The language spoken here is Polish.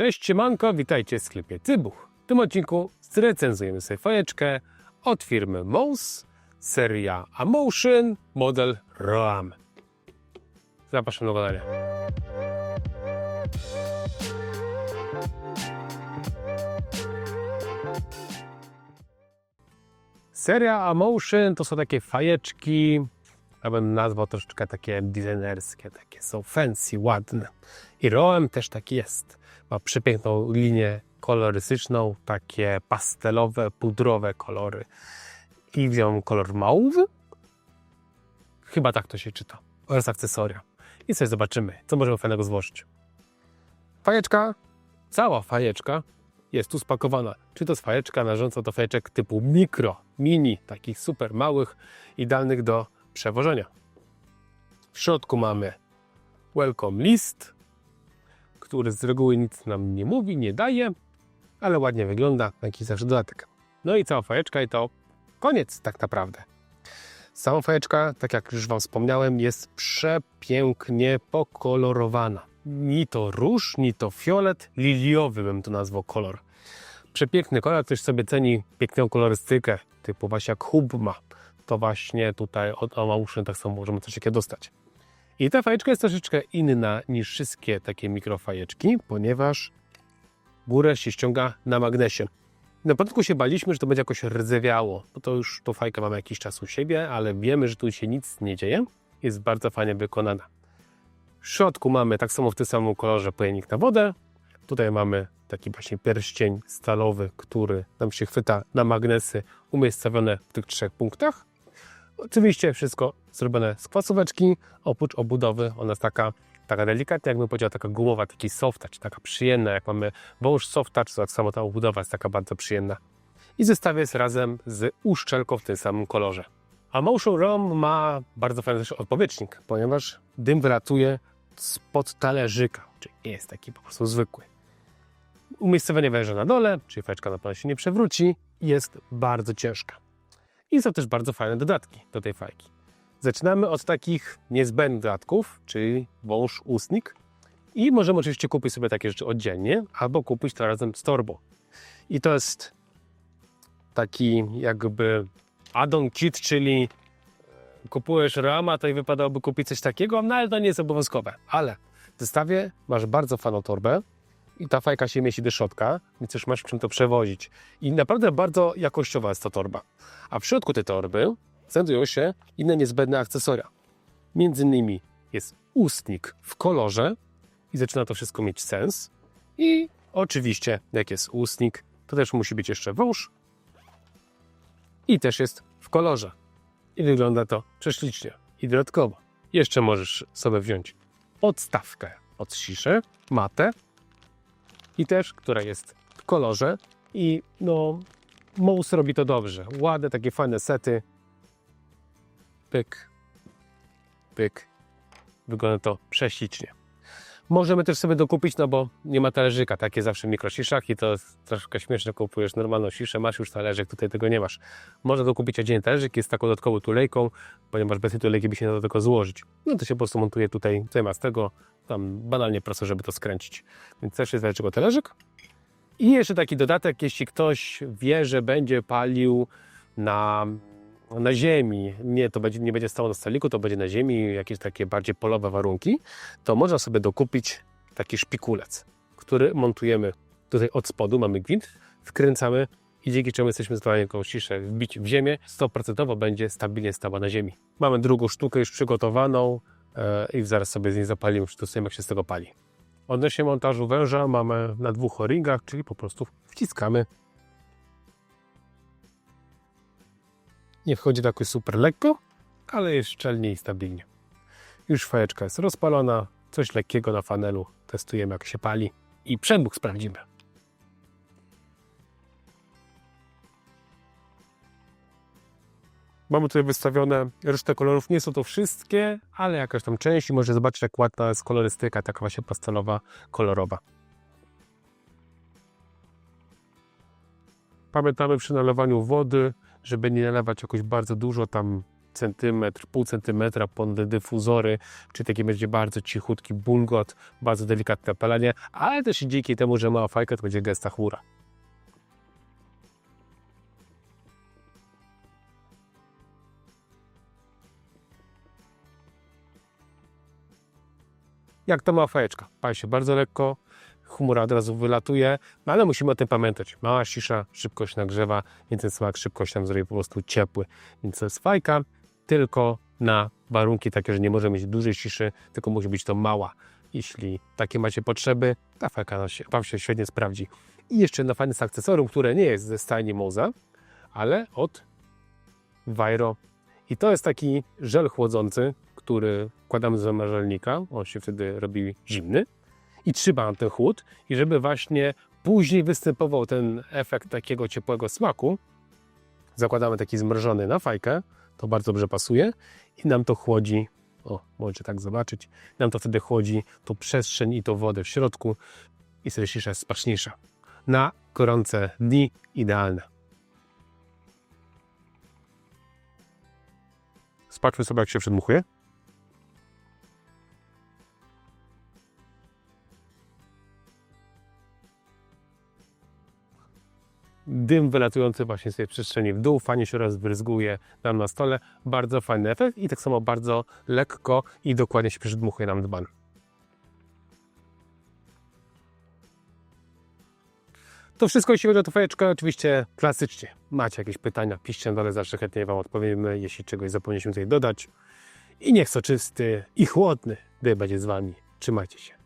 Cześć, siemanko, witajcie w sklepie Cybuch. W tym odcinku zrecenzujemy sobie fajeczkę od firmy Mouse, seria Amotion, model Roam. Zapraszam do oglądania. Seria Amotion to są takie fajeczki, ja bym nazwał troszeczkę takie designerskie, takie są fancy, ładne. I Roam też tak jest. Ma przepiękną linię kolorystyczną, takie pastelowe, pudrowe kolory. I wziąłem kolor mauve. Chyba tak to się czyta. Oraz akcesoria. I sobie zobaczymy, co możemy fajnego złożyć. Fajeczka, cała fajeczka jest tu spakowana. Czy to jest fajeczka należąca do fajeczek typu mikro, mini, takich super małych, idealnych do przewożenia. W środku mamy welcome list, który z reguły nic nam nie mówi, nie daje, ale ładnie wygląda, jakiś zawsze dodatek. No i cała fajeczka i to koniec tak naprawdę. Sama fajeczka, tak jak już Wam wspomniałem, jest przepięknie pokolorowana. Ni to róż, ni to fiolet, liliowy bym to nazwał kolor. Przepiękny kolor, ktoś sobie ceni piękną kolorystykę, typu właśnie jak hub ma. To właśnie tutaj od Amauszy tak samo możemy coś takiego dostać. I ta fajeczka jest troszeczkę inna niż wszystkie takie mikrofajeczki, ponieważ górę się ściąga na magnesie. Na początku się baliśmy, że to będzie jakoś rdzewiało, bo to już tą fajkę mamy jakiś czas u siebie, ale wiemy, że tu się nic nie dzieje. Jest bardzo fajnie wykonana. W środku mamy tak samo w tym samym kolorze pojemnik na wodę. Tutaj mamy taki właśnie pierścień stalowy, który nam się chwyta na magnesy umiejscowione w tych trzech punktach. Oczywiście wszystko zrobione z kwasóweczki, oprócz obudowy. Ona jest taka, taka delikatna, jakbym powiedział, taka gumowa, taki soft touch, taka przyjemna. Jak mamy wąż soft touch, to tak samo ta obudowa jest taka bardzo przyjemna. I zestaw jest razem z uszczelką w tym samym kolorze. A Motion ROM ma bardzo fajny też odpowietrznik, ponieważ dym wylatuje spod talerzyka, czyli jest taki po prostu zwykły. Umiejscowienie węża na dole, czyli fajeczka na pewno się nie przewróci, jest bardzo ciężka. I są też bardzo fajne dodatki do tej fajki. Zaczynamy od takich niezbędnych dodatków, czyli wąż ustnik. I możemy oczywiście kupić sobie takie rzeczy oddzielnie, albo kupić to razem z torbą. I to jest taki jakby add-on kit, czyli kupujesz rama, to i wypadałoby kupić coś takiego, no ale to nie jest obowiązkowe. Ale w zestawie masz bardzo fajną torbę i ta fajka się mieści do środka, więc już masz czym to przewozić. I naprawdę bardzo jakościowa jest ta torba. A w środku tej torby znajdują się inne niezbędne akcesoria. Między innymi jest ustnik w kolorze i zaczyna to wszystko mieć sens. I oczywiście, jak jest ustnik, to też musi być jeszcze wąż i też jest w kolorze. I wygląda to prześlicznie. I dodatkowo jeszcze możesz sobie wziąć odstawkę od ciszy, matę i też, która jest w kolorze i no Mouse robi to dobrze. Ładne, takie fajne sety. Pyk, pyk. Wygląda to prześlicznie. Możemy też sobie dokupić, no bo nie ma talerzyka, takie zawsze w mikrosiszach i to troszkę śmieszne, kupujesz normalną siszę, masz już talerzyk, tutaj tego nie masz. Można dokupić oddzielny talerzyk, jest taką dodatkową tulejką, ponieważ bez tej tulejki by się nie dało tego złożyć. No to się po prostu montuje tutaj zamiast tego, tam banalnie prosto, żeby to skręcić. Więc też jest dlaczego talerzyk. I jeszcze taki dodatek, jeśli ktoś wie, że będzie palił na, na ziemi, nie, to będzie, nie będzie stało na stoliku, to będzie na ziemi, jakieś takie bardziej polowe warunki, to można sobie dokupić taki szpikulec, który montujemy tutaj od spodu, mamy gwint, wkręcamy i dzięki czemu jesteśmy zdolni taką ciszę wbić w ziemię, 100% będzie stabilnie stała na ziemi. Mamy drugą sztukę już przygotowaną e, i zaraz sobie z niej zapalimy, przytosujemy jak się z tego pali. Odnośnie montażu węża mamy na dwóch o-ringach, czyli po prostu wciskamy. Nie wchodzi to jakoś super lekko, ale jest szczelnie i stabilnie. Już fajeczka jest rozpalona, coś lekkiego na fanelu, testujemy jak się pali i przemóg sprawdzimy. Mamy tutaj wystawione resztę kolorów. Nie są to wszystkie, ale jakaś tam część i może zobaczyć jak ładna jest kolorystyka, taka właśnie pastelowa, kolorowa. Pamiętamy przy nalewaniu wody, żeby nie nalewać jakoś bardzo dużo tam centymetr, pół centymetra ponad dyfuzory, czyli taki będzie bardzo cichutki bulgot, bardzo delikatne palenie, ale też dzięki temu, że mała fajka, to będzie gesta chmura. Jak to mała fajeczka. Pali się bardzo lekko, chmura od razu wylatuje, no ale musimy o tym pamiętać. Mała cisza, szybkość nagrzewa, więc ten smak szybkość nam zrobi po prostu ciepły. Więc to jest fajka tylko na warunki takie, że nie może mieć dużej ciszy, tylko musi być to mała. Jeśli takie macie potrzeby, ta fajka Wam się świetnie sprawdzi. I jeszcze na fajne akcesorium, które nie jest ze stajni Moza, ale od Vajro. I to jest taki żel chłodzący, który wkładamy do zamrażalnika. On się wtedy robi zimny i trzyma ten chłód. I żeby właśnie później występował ten efekt takiego ciepłego smaku, zakładamy taki zmrożony na fajkę. To bardzo dobrze pasuje i nam to chłodzi. O, możecie tak zobaczyć. Nam to wtedy chłodzi tą przestrzeń i tą wodę w środku i jest smaczniejsza. Na gorące dni idealne. Spatrzmy sobie, jak się przedmuchuje. Dym wylatujący właśnie z tej przestrzeni w dół, fajnie się rozbryzguje nam na stole. Bardzo fajny efekt i tak samo bardzo lekko i dokładnie się przedmuchuje nam dzban. To wszystko, jeśli chodzi o tę fajeczkę. Oczywiście klasycznie. Macie jakieś pytania, piszcie na dole, zawsze chętnie Wam odpowiemy, jeśli czegoś zapomnieliśmy tutaj dodać. I niech soczysty i chłodny dym będzie z Wami. Trzymajcie się.